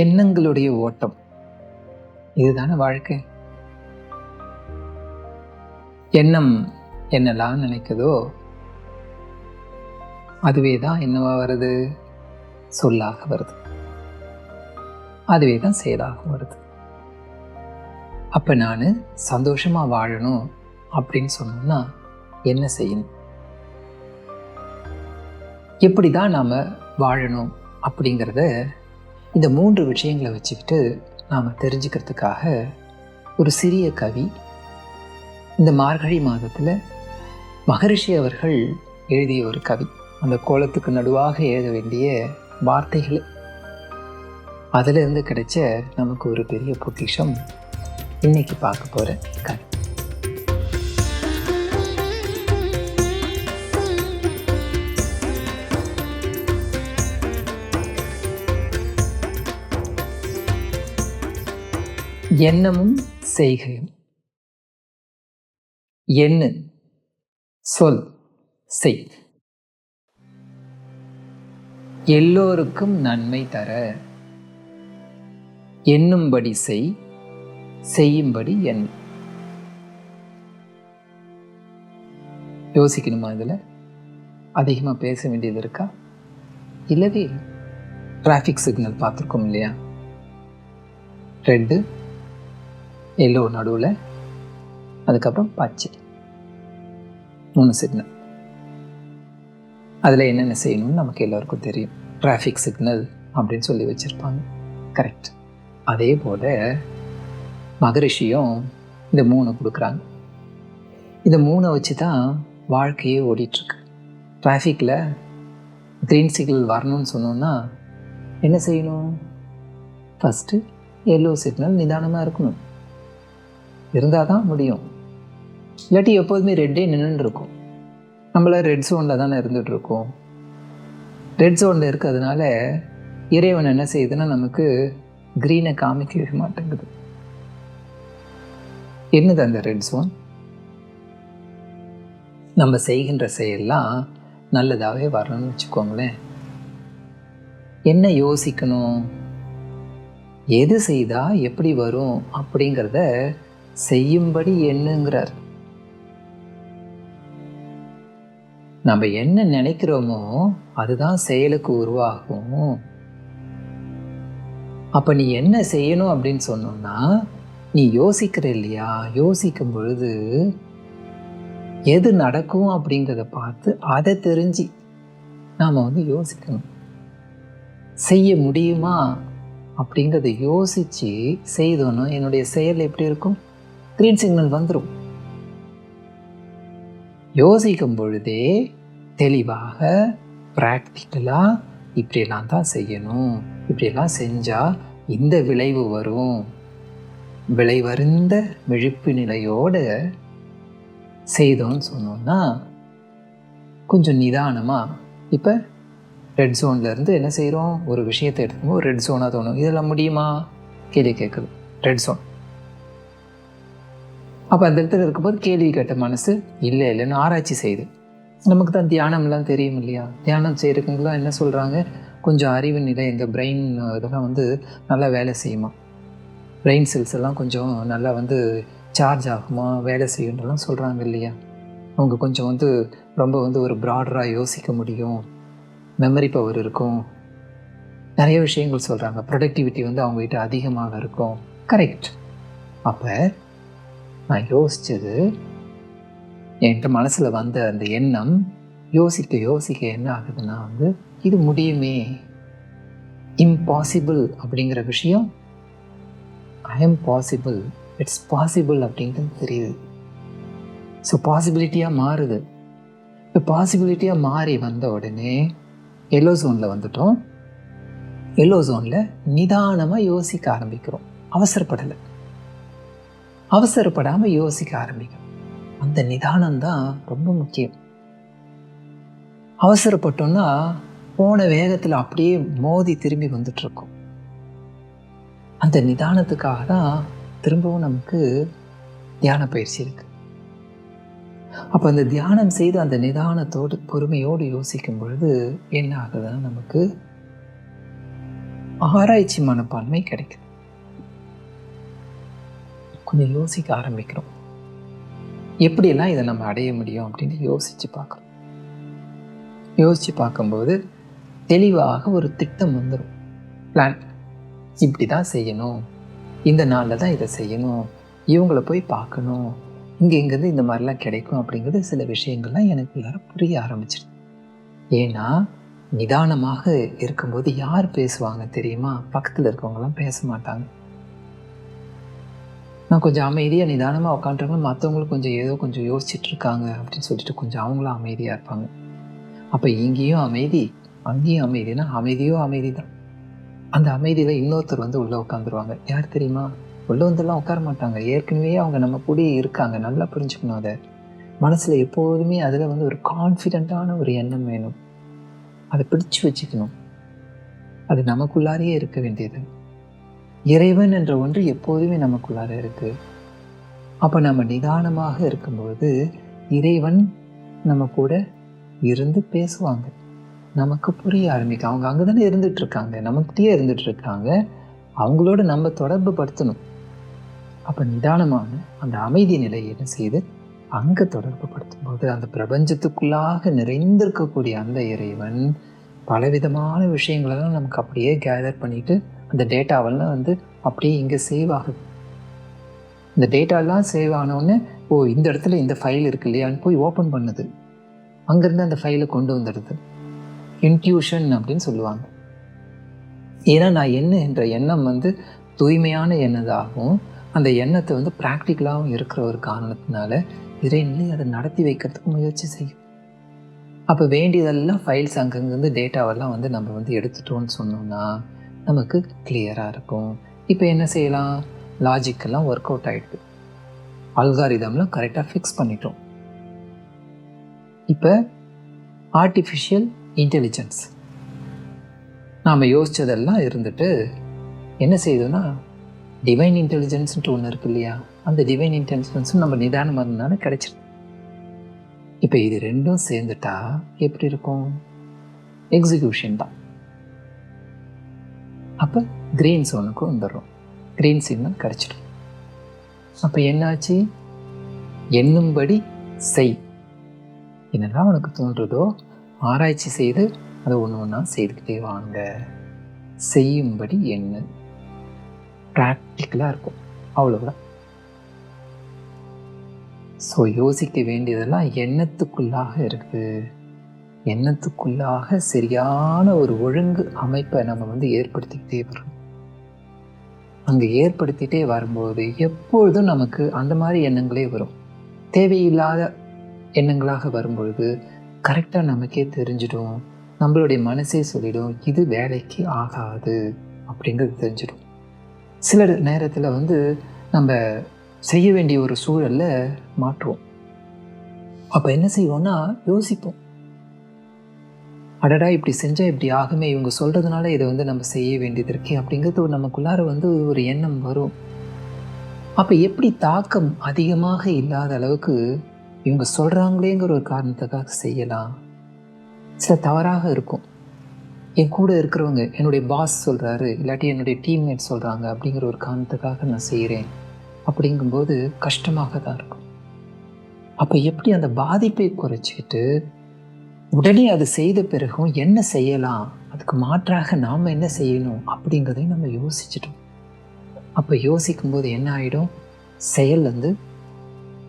எண்ணங்களுடைய ஓட்டம். இதுதானே வாழ்க்கை? எண்ணம் என்னெல்லாம் நினைக்குதோ அதுவே தான் என்னவா வருது? சொல்லாக வருது. அதுவே தான் செயலாக வருது. அப்போ நான் சந்தோஷமாக வாழணும் அப்படின்னு சொன்னோம்னா என்ன செய்யணும்? எப்படி தான் நாம் வாழணும் அப்படிங்கிறத இந்த மூன்று விஷயங்களை வச்சுக்கிட்டு நாம் தெரிஞ்சுக்கிறதுக்காக ஒரு சிறிய கவி இந்த மார்கழி மாதத்தில் மகரிஷி அவர்கள் எழுதிய ஒரு கவி. அந்த கோலத்துக்கு நடுவாக எழுத வேண்டிய வார்த்தைகள். அதிலிருந்து கிடைச்ச நமக்கு ஒரு பெரிய பொக்கிஷம் இன்னைக்கு பார்க்க போகிற கவி. எண்ணமும் செய்கையும் எண்ணு சொல் செய். எல்லோருக்கும் நன்மை தர. எண்ணும்படி செய் செய்யும்படி எண். யோசிக்கணுமா இதில்? அதிகமாக பேச வேண்டியது இருக்கா? இல்லவே டிராஃபிக் சிக்னல் பார்த்துருக்கோம் இல்லையா? ரெண்டு எல்லோ நடுவில். அதுக்கப்புறம் பச்சை. மூணு சிக்னல் அதில் என்னென்ன செய்யணும்னு நமக்கு எல்லோருக்கும் தெரியும். டிராஃபிக் சிக்னல் அப்படின்னு சொல்லி வச்சுருப்பாங்க. கரெக்ட் அதே போல் மகரிஷியும் இந்த மூணு கொடுக்குறாங்க. இந்த மூணை வச்சு தான் வாழ்க்கையே ஓடிட்டுருக்கு. டிராஃபிக்கில் க்ரீன் சிக்னல் வரணும்னு சொன்னோன்னா என்ன செய்யணும்? ஃபஸ்ட்டு எல்லோ சிக்னல் நிதானமாக இருக்கணும். இருந்தால் தான் முடியும். இல்லாட்டி எப்போதுமே ரெட்டே நின்றுட்டு இருக்கும் நம்மள ரெட் ஜோனில் தானே இருந்துகிட்ருக்கோம் ரெட் ஜோனில் இருக்கிறதுனால இறைவன் என்ன செய்யுதுன்னா நமக்கு க்ரீனை காமிக்கவே மாட்டேங்குது. என்னது அந்த ரெட் ஜோன் நம்ம செய்கின்ற செயல்லாம் நல்லதாகவே வரணும்னு வச்சுக்கோங்களேன். என்ன யோசிக்கணும்? எது செய்தால் எப்படி வரும் அப்படிங்கிறத செய்யும்படி எண்ணுங்கிறார். நம்ம என்ன நினைக்கிறோமோ அதுதான் செயலுக்கு உருவாகும். அப்போ நீ என்ன செய்யணும் அப்படின்னு சொன்னோம்னா நீ யோசிக்கிற இல்லையா? யோசிக்கும் பொழுது எது நடக்கும் அப்படிங்கிறத பார்த்து அதை தெரிஞ்சு நாம் வந்து யோசிக்கணும். செய்ய முடியுமா அப்படிங்கிறத யோசித்து செய்தோன்னா என்னுடைய செயல் எப்படி இருக்கும்? க்ரீன் சிக்னல் வந்துடும் யோசிக்கும் பொழுதே தெளிவாக ப்ராக்டிக்கலாக இப்படியெல்லாம் தான் செய்யணும். இப்படியெல்லாம் செஞ்சால் இந்த விளைவு வரும். விளைவருந்த விழிப்பு நிலையோடு செய்தோன்னு சொன்னோம்னா கொஞ்சம் நிதானமாக இப்போ ரெட் ஜோன்லேருந்து என்ன செய்கிறோம் ஒரு விஷயத்தை எடுத்துக்கோ ரெட் ஜோனாக தோணும். இதெல்லாம் முடியுமா? கேள்வி கேட்குது. ரெட் ஜோன் அப்போ அந்த இடத்துல இருக்கும்போது கேள்வி கேட்ட மனசு இல்லை இல்லைன்னு ஆராய்ச்சி செய்யுது நமக்கு தான் தியானம்லாம் தெரியும் இல்லையா? தியானம் செய்கிறவங்களாம் என்ன சொல்கிறாங்க கொஞ்சம் அறிவு நிலை இந்த பிரெயின் இதெல்லாம் வந்து நல்லா வேலை செய்யுமா? பிரெயின் செல்ஸ் எல்லாம் கொஞ்சம் நல்லா வந்து சார்ஜ் ஆகுமா? வேலை செய்யுன்றலாம் சொல்கிறாங்க இல்லையா? அவங்க கொஞ்சம் வந்து ரொம்ப வந்து ஒரு ப்ராடராக யோசிக்க முடியும். மெமரி பவர் இருக்கும். நிறைய விஷயங்கள் சொல்கிறாங்க ப்ரொடக்டிவிட்டி வந்து அவங்ககிட்ட அதிகமாக இருக்கும். கரெக்ட் அப்போ நான் யோசித்தது என்கிட்ட மனசில் வந்த அந்த எண்ணம் யோசிக்க யோசிக்க என்ன ஆகுதுன்னா வந்து இது முடியுமே இம்பாசிபிள் அப்படிங்கிற விஷயம் I am possible it's possible அப்படின்றது தெரியுது. ஸோ பாசிபிலிட்டியாக மாறுது. இப்போ பாசிபிலிட்டியாக மாறி வந்த உடனே எல்லோ ஜோனில் வந்துட்டோம். எல்லோ ஜோனில் நிதானமாக யோசிக்க ஆரம்பிக்கிறோம். அவசரப்படலை. அவசரப்படாமல் யோசிக்க ஆரம்பிக்கணும் அந்த நிதானம் தான் ரொம்ப முக்கியம். அவசரப்பட்டோம்னா போன வேகத்தில் அப்படியே மோதி திரும்பி வந்துட்டுருக்கோம். அந்த நிதானத்துக்காக தான் திரும்பவும் நமக்கு தியான பயிற்சி இருக்கு. அப்போ அந்த தியானம் செய்து அந்த நிதானத்தோடு பொறுமையோடு யோசிக்கும் பொழுது என்ன ஆகுதுன்னா நமக்கு ஆராய்ச்சி மனப்பான்மை கிடைக்குது. கொஞ்சம் யோசிக்க ஆரம்பிக்கிறோம். எப்படியெல்லாம் இதை நம்ம அடைய முடியும் அப்படின்னு யோசித்து பார்க்குறோம். யோசித்து பார்க்கும்போது தெளிவாக ஒரு திட்டம் வந்துடும் பிளான் இப்படி தான் செய்யணும். இந்த நாளில் தான் இதை செய்யணும். இவங்கள போய் பார்க்கணும். இங்கே இங்கேருந்து இந்த மாதிரிலாம் கிடைக்கும் அப்படிங்கிறது சில விஷயங்கள்லாம் எனக்கு எல்லாரும் புரிய ஆரம்பிச்சிருது ஏன்னா நிதானமாக இருக்கும்போது யார் பேசுவாங்க தெரியுமா? பக்கத்தில் இருக்கவங்களாம் பேச மாட்டாங்க. நான் கொஞ்சம் அமைதியாக நிதானமாக உட்காந்துருக்கணும் மற்றவங்களும் கொஞ்சம் ஏதோ கொஞ்சம் யோசிச்சுட்டு இருக்காங்க அப்படின்னு சொல்லிட்டு கொஞ்சம் அவங்களும் அமைதியாக இருப்பாங்க. அப்போ இங்கேயும் அமைதி அங்கேயும் அமைதினா அமைதியோ அமைதி தான் அந்த அமைதியில் இன்னொருத்தர் வந்து உள்ளே உட்காந்துருவாங்க யார் தெரியுமா? உள்ளே வந்தெல்லாம் உட்கார மாட்டாங்க. ஏற்கனவே அவங்க நம்ம கூடயே இருக்காங்க. நல்லா புரிஞ்சுக்கணும் அதை. மனசில் எப்போதுமே அதில் வந்து ஒரு கான்ஃபிடெண்ட்டான ஒரு எண்ணம் வேணும். அதை பிடிச்சு வச்சுக்கணும். அது நமக்குள்ளாரையே இருக்க வேண்டியது. இறைவன் என்ற ஒன்று எப்போதுமே நமக்குள்ளார இருக்கு. அப்போ நம்ம நிதானமாக இருக்கும்போது இறைவன் நம்ம கூட இருந்து பேசுவாங்க. நமக்கு புரிய ஆரம்பிக்கும். அவங்க அங்கே தானே இருந்துட்டு இருக்காங்க நமக்கிட்டே இருந்துட்டு இருக்காங்க அவங்களோட நம்ம தொடர்பு படுத்தணும். அப்போ நிதானமான அந்த அமைதி நிலையை என்ன செய்து அங்கே தொடர்பு படுத்தும் போது அந்த பிரபஞ்சத்துக்குள்ளாக நிறைந்திருக்கக்கூடிய அந்த இறைவன் பலவிதமான விஷயங்களெல்லாம் நமக்கு அப்படியே கேதர் பண்ணிட்டு அந்த டேட்டாவெல்லாம் வந்து அப்படியே இங்கே சேவ் ஆகுது. இந்த டேட்டாலாம் சேவ் ஆனவுடனே ஓ இந்த இடத்துல இந்த ஃபைல் இருக்கு இல்லையான்னு போய் ஓப்பன் பண்ணுது. அங்கேருந்து அந்த ஃபைலை கொண்டு வந்துடுது. இன்ட்யூஷன் அப்படின்னு சொல்லுவாங்க. ஏன்னா நான் என்ன என்ற எண்ணம் வந்து தூய்மையான எண்ணதாகவும் அந்த எண்ணத்தை வந்து ப்ராக்டிக்கலாகவும் இருக்கிற ஒரு காரணத்தினால இறைநிலை அதை நடத்தி வைக்கிறதுக்கு முயற்சி செய்யும். அப்போ வேண்டியதெல்லாம் ஃபைல்ஸ் அங்கங்கேருந்து டேட்டாவெல்லாம் வந்து நம்ம வந்து எடுத்துட்டோம்னு சொன்னோம்னா நமக்கு கிளியராக இருக்கும். இப்போ என்ன செய்யலாம்? லாஜிக்கெல்லாம் ஒர்க் அவுட் ஆகிடுது அல்காரிதம்லாம் கரெக்டாக ஃபிக்ஸ் பண்ணிட்டோம். இப்போ ஆர்டிஃபிஷியல் இன்டெலிஜென்ஸ் நாம் யோசித்ததெல்லாம் இருந்துட்டு என்ன செய்யுதுன்னா டிவைன் இன்டெலிஜென்ஸ்ன்ட்டு ஒன்று இருக்கு இல்லையா? அந்த டிவைன் இன்டெலிஜென்ஸும் நம்ம நிதானமாக இருந்தாலும் கிடைச்சிருக்கு இப்போ இது ரெண்டும் சேர்ந்துட்டா எப்படி இருக்கும்? எக்ஸிக்யூஷன் தான். அப்போ கிரீன் சோனுக்கு வந்துடுறோம் கிரீன் சிக்னல் கிடச்சிடும் அப்போ என்னாச்சு? எண்ணும்படி செய். என்னெல்லாம் உனக்கு தோன்றுதோ ஆராய்ச்சி செய்து அதை ஒன்று ஒன்றா செய்துக்கிட்டே வாங்க. செய்யும்படி எண்ணு. ப்ராக்டிக்கலாக இருக்கும். அவ்வளோதான் ஸோ யோசிக்க வேண்டியதெல்லாம் எண்ணத்துக்குள்ளாக இருக்குது எண்ணத்துக்குள்ளாக சரியான ஒரு ஒழுங்கு அமைப்பை நம்ம வந்து ஏற்படுத்திக்கிட்டே வரும் அங்கே ஏற்படுத்திகிட்டே வரும்போது எப்பொழுதும் நமக்கு அந்த மாதிரி எண்ணங்களே வரும். தேவையில்லாத எண்ணங்களாக வரும்பொழுது கரெக்டாக நமக்கே தெரிஞ்சிடும். நம்மளுடைய மனசே சொல்லிடும் இது வேலைக்கு ஆகாது அப்படிங்கிறது தெரிஞ்சிடும். சில நேரத்தில் வந்து நம்ம செய்ய வேண்டிய ஒரு சூழலில் மாற்றுவோம். அப்போ என்ன செய்வோம்னா யோசிப்போம். அடடா இப்படி செஞ்சால் இப்படி ஆகுமே? இவங்க சொல்கிறதுனால இதை வந்து நம்ம செய்ய வேண்டியது இருக்கே அப்படிங்கிறது ஒரு நமக்குள்ளார வந்து ஒரு எண்ணம் வரும். அப்போ எப்படி தாக்கம் அதிகமாக இல்லாத அளவுக்கு இவங்க சொல்கிறாங்களேங்கிற ஒரு காரணத்துக்காக செய்யலாம். சில தவறாக இருக்கும். என் கூட இருக்கிறவங்க என்னுடைய பாஸ் சொல்கிறாரு இல்லாட்டி என்னுடைய டீம்மேட் சொல்கிறாங்க அப்படிங்கிற ஒரு காரணத்துக்காக நான் செய்கிறேன் அப்படிங்கும்போது கஷ்டமாக தான் இருக்கும். அப்போ எப்படி அந்த பாதிப்பை குறைச்சிக்கிட்டு உடனே அது செய்த பிறகும் என்ன செய்யலாம்? அதுக்கு மாற்றாக நாம் என்ன செய்யணும்? அப்படிங்கிறதையும் நம்ம யோசிச்சிட்டோம். அப்போ யோசிக்கும்போது என்ன ஆகிடும் செயல் வந்து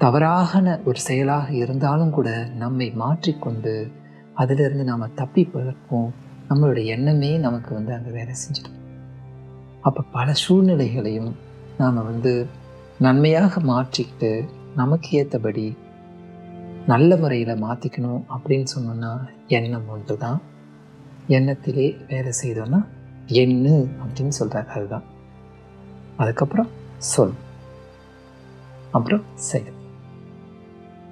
தவறாகன ஒரு செயலாக இருந்தாலும் கூட நம்மை மாற்றிக்கொண்டு அதிலிருந்து நாம் தப்பி பிறப்போம். நம்மளோட எண்ணமே நமக்கு வந்து அங்கே வேலை செஞ்சிடும். அப்போ பல சூழ்நிலைகளையும் நாம் வந்து நன்மையாக மாற்றிக்கிட்டு நமக்கு ஏற்றபடி நல்ல முறையில் மாற்றிக்கணும் அப்படின்னு சொன்னோன்னா எண்ணம் ஒன்று தான் எண்ணத்திலே வேலை செய்தோன்னா எண்ணு அப்படின்னு சொல்கிறாரு அதுதான். அதுக்கப்புறம் சொல். அப்புறம் செயல்.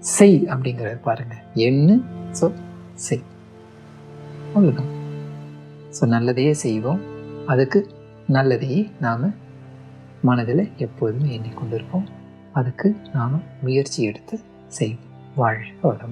செய் அப்படிங்கிறத பாருங்கள் எண்ணு சொல் செய். அவ்வளோதான் ஸோ நல்லதையே செய்வோம். அதுக்கு நல்லதையே நாம் மனதில் எப்போதுமே எண்ணிக்கொண்டிருப்போம். அதுக்கு நாம் முயற்சி எடுத்து செய்வோம். 玩儿，饿的。